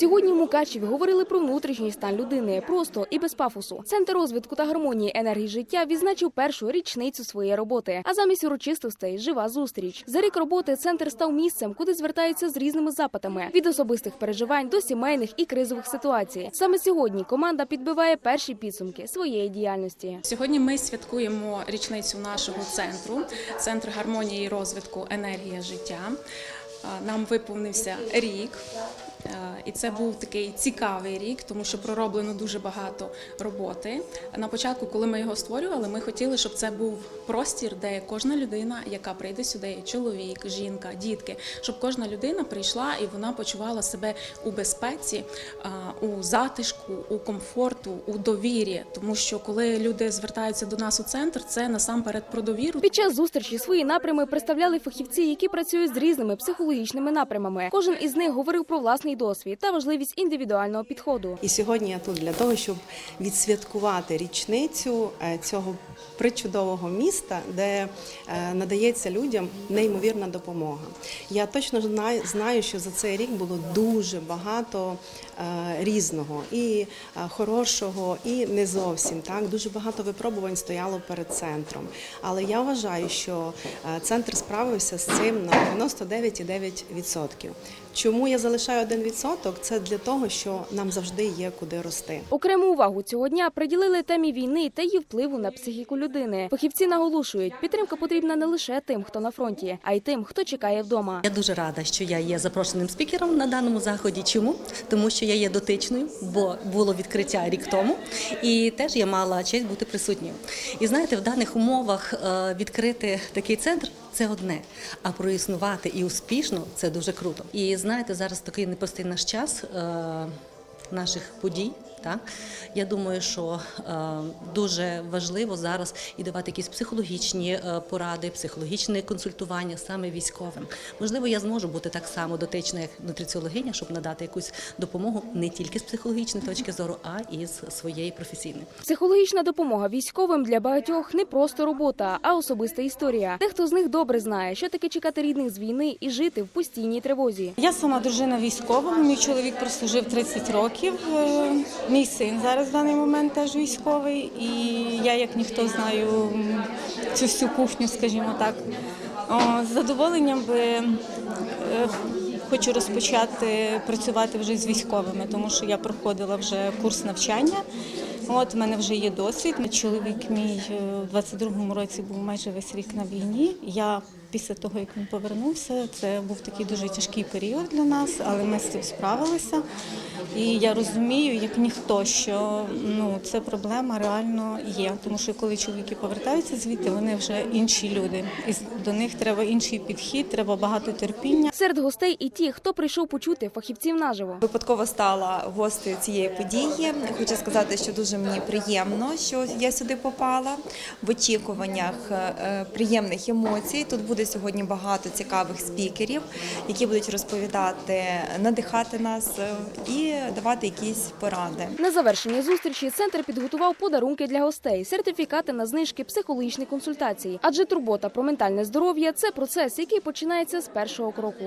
Сьогодні в Мукачеві говорили про внутрішній стан людини просто і без пафосу. Центр розвитку та гармонії енергії життя відзначив першу річницю своєї роботи. А замість урочистостей жива зустріч. За рік роботи центр став місцем, куди звертаються з різними запитами від особистих переживань до сімейних і кризових ситуацій. Саме сьогодні команда підбиває перші підсумки своєї діяльності. Сьогодні ми святкуємо річницю нашого центру, центр гармонії і розвитку енергія життя. Нам виповнився рік, і це був такий цікавий рік, тому що пророблено дуже багато роботи. На початку, коли ми його створювали, ми хотіли, щоб це був простір, де кожна людина, яка прийде сюди, чоловік, жінка, дітки, щоб кожна людина прийшла і вона почувала себе у безпеці, у затишку, у комфорту, у довірі. Тому що коли люди звертаються до нас у центр, це насамперед про довіру. Під час зустрічі свої напрями представляли фахівці, які працюють з різними психологічними напрямами. Кожен із них говорив про власний досвід та важливість індивідуального підходу. І сьогодні я тут для того, щоб відсвяткувати річницю е, цього причудового міста, де е, надається людям неймовірна допомога. Я точно знаю, знаю, що за цей рік було дуже багато е, різного, і хорошого, і не зовсім так. Дуже багато випробувань стояло перед центром. Але я вважаю, що центр справився з цим на 99,9%. 9%. Чому я залишаю 1%? Це для того, що нам завжди є куди рости. Окрему увагу цього дня приділили темі війни та її впливу на психіку людини. Фахівці наголошують, підтримка потрібна не лише тим, хто на фронті, а й тим, хто чекає вдома. Я дуже рада, що я є запрошеним спікером на даному заході. Чому? Тому що я є дотичною, бо було відкриття рік тому, і теж я мала честь бути присутньою. І знаєте, в даних умовах е, відкрити такий центр це одне, а проіснувати і успішно це дуже круто. І знаєте, зараз такий непростий наш час. е, Наших подій, так я думаю, що е, дуже важливо зараз і давати якісь психологічні е, поради, психологічне консультування саме військовим. Можливо, я зможу бути так само дотична, як нутриціологиня, щоб надати якусь допомогу не тільки з психологічної точки зору, а і з своєї професійної. Психологічна допомога військовим для багатьох не просто робота, а особиста історія. Дехто з них добре знає, що таке чекати рідних з війни і жити в постійній тривозі. Я сама дружина військового. Мій чоловік прослужив 30 років. Мій син зараз в даний момент теж військовий, і я, як ніхто, знаю цю всю кухню, скажімо так. З задоволенням би е, хочу розпочати працювати вже з військовими, тому що я проходила вже курс навчання. От в мене вже є досвід. Чоловік мій е, у 22-му році був майже весь рік на війні. Я після того, як він повернувся, це був такий дуже тяжкий період для нас, але ми з цим справилися. І я розумію, як ніхто, що ну це проблема реально є. Тому що коли чоловіки повертаються звідти, вони вже інші люди, і до них треба інший підхід, треба багато терпіння. Серед гостей і ті, хто прийшов почути фахівців наживо. Випадково стала гостею цієї події. Хочу сказати, що дуже мені приємно, що я сюди попала. В очікуваннях е, приємних емоцій. Тут буде сьогодні багато цікавих спікерів, які будуть розповідати, надихати нас е, і давати якісь поради. На завершення зустрічі центр підготував подарунки для гостей, сертифікати на знижки, психологічні консультації. Адже турбота про ментальне здоров'я це процес, який починається з першого кроку.